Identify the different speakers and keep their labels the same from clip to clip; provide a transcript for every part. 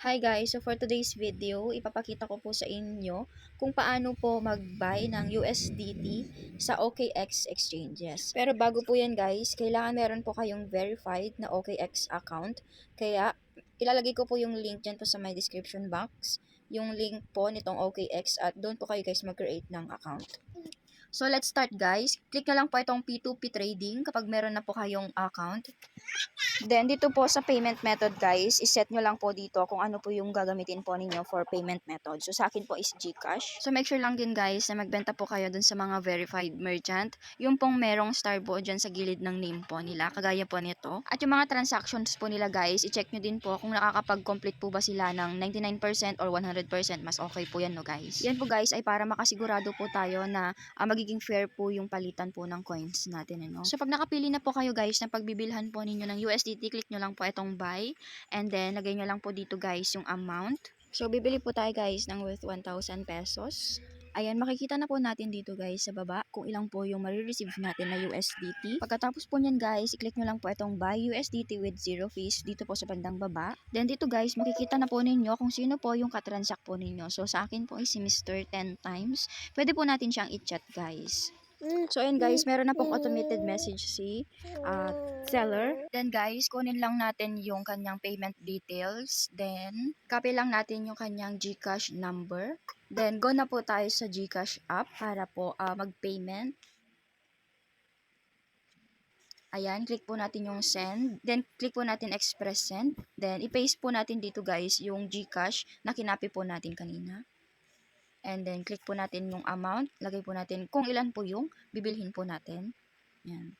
Speaker 1: Hi guys, so for today's video, ipapakita ko po sa inyo kung paano po mag-buy ng USDT sa OKX exchanges. Pero bago po yan guys, kailangan meron po kayong verified na OKX account. Kaya ilalagay ko po yung link dyan po sa my description box, yung link po nitong OKX at doon po kayo guys mag-create ng account. So let's start guys. Click na lang po itong P2P trading kapag meron na po kayong account. Then, dito po sa payment method, guys, iset nyo lang po dito kung ano po yung gagamitin po ninyo for payment method. So, sa akin po is GCash. So, make sure lang din, guys, na magbenta po kayo dun sa mga verified merchant. Yung pong merong star po dyan sa gilid ng name po nila, kagaya po nito. At yung mga transactions po nila, guys, i-check nyo din po kung nakakapag-complete po ba sila ng 99% or 100%. Mas okay po yan, no, guys. Yan po, guys, ay para makasigurado po tayo na ah, magiging fair po yung palitan po ng coins natin, ano. So, pag nakapili na po kayo, guys, na pagbibilhan po ninyo ng USDT, click nyo lang po itong buy. And then, lagay nyo lang po dito, guys, yung amount. So, bibili po tayo, guys, ng worth 1,000 pesos. Ayan, makikita na po natin dito, guys, sa baba, kung ilang po yung marireceive natin na USDT. Pagkatapos po nyan, guys, i-click nyo lang po itong buy USDT with zero fees dito po sa bandang baba. Then, dito, guys, makikita na po ninyo kung sino po yung katransact po ninyo. So, sa akin po is si Mr. 10 times. Pwede po natin siyang i-chat, guys. So, ayan guys, meron na pong automated message si uh, seller. Then guys, kunin lang natin yung kanyang payment details. Then, copy lang natin yung kanyang GCash number. Then, go na po tayo sa GCash app para po uh, mag-payment. Ayan, click po natin yung send. Then, click po natin express send. Then, i-paste po natin dito guys yung GCash na kinapi po natin kanina. And then, click po natin yung amount. Lagay po natin kung ilan po yung bibilhin po natin. Yan.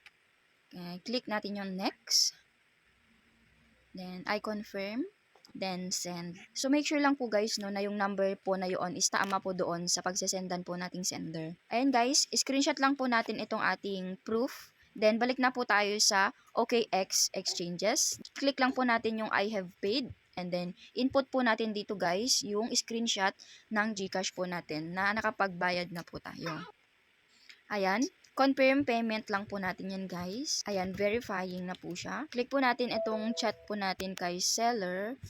Speaker 1: Okay, click natin yung next. Then, I confirm. Then, send. So, make sure lang po guys no, na yung number po na yun is tama po doon sa pagsesendan po nating sender. Ayan guys, screenshot lang po natin itong ating proof. Then, balik na po tayo sa OKX exchanges. Click lang po natin yung I have paid. And then, input po natin dito guys, yung screenshot ng Gcash po natin na nakapagbayad na po tayo. Ayan. Confirm payment lang po natin yan guys. Ayan, verifying na po siya. Click po natin itong chat po natin kay seller.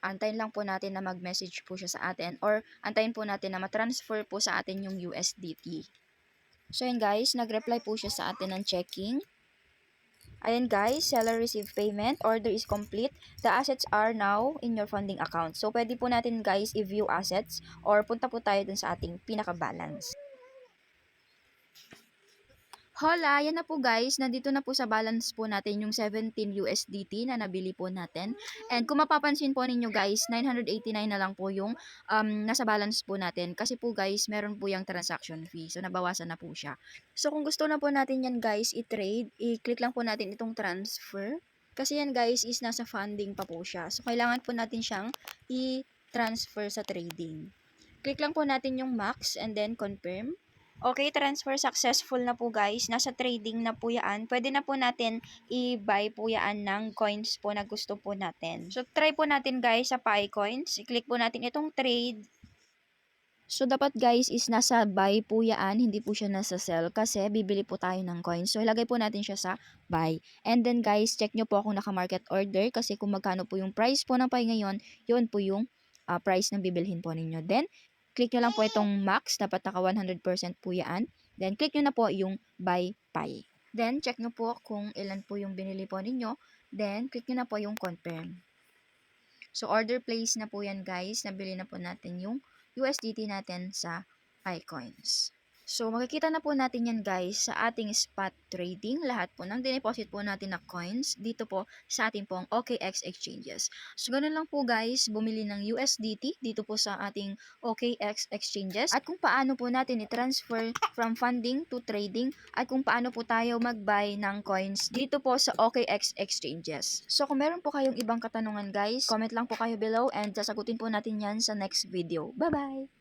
Speaker 1: Antayin lang po natin na mag-message po siya sa atin or antayin po natin na matransfer po sa atin yung USDT. So yun guys, nag-reply po siya sa atin ng checking. Ayan guys, seller received payment, order is complete. The assets are now in your funding account. So pwede po natin guys i-view assets or punta po tayo dun sa ating pinaka-balance. Hola, yan na po guys. Nandito na po sa balance po natin yung 17 USDT na nabili po natin. And kung mapapansin po ninyo guys, 989 na lang po yung um, nasa balance po natin. Kasi po guys, meron po yung transaction fee. So, nabawasan na po siya. So, kung gusto na po natin yan guys, i-trade, i-click lang po natin itong transfer. Kasi yan guys is nasa funding pa po siya. So, kailangan po natin siyang i-transfer sa trading. Click lang po natin yung max and then confirm. Okay, transfer successful na po guys. Nasa trading na po yan. Pwede na po natin i-buy po yan ng coins po na gusto po natin. So, try po natin guys sa PyCoins. I-click po natin itong trade. So, dapat guys is nasa buy po yan, hindi po siya nasa sell kasi bibili po tayo ng coins. So, ilagay po natin siya sa buy. And then guys, check nyo po kung naka-market order kasi kung magkano po yung price po ng Pi ngayon, yun po yung uh, price na bibilhin po ninyo. Then, click nyo lang po itong max, dapat naka 100% po yan. Then, click nyo na po yung buy Pi. Then, check nyo po kung ilan po yung binili po ninyo. Then, click nyo na po yung confirm. So, order place na po yan guys. Nabili na po natin yung USDT natin sa iCoins. So, makikita na po natin yan guys sa ating spot trading. Lahat po ng dineposit po natin na coins dito po sa ating pong OKX exchanges. So, ganun lang po guys, bumili ng USDT dito po sa ating OKX exchanges. At kung paano po natin i-transfer from funding to trading. At kung paano po tayo mag-buy ng coins dito po sa OKX exchanges. So, kung meron po kayong ibang katanungan guys, comment lang po kayo below and sasagutin po natin yan sa next video. Bye-bye!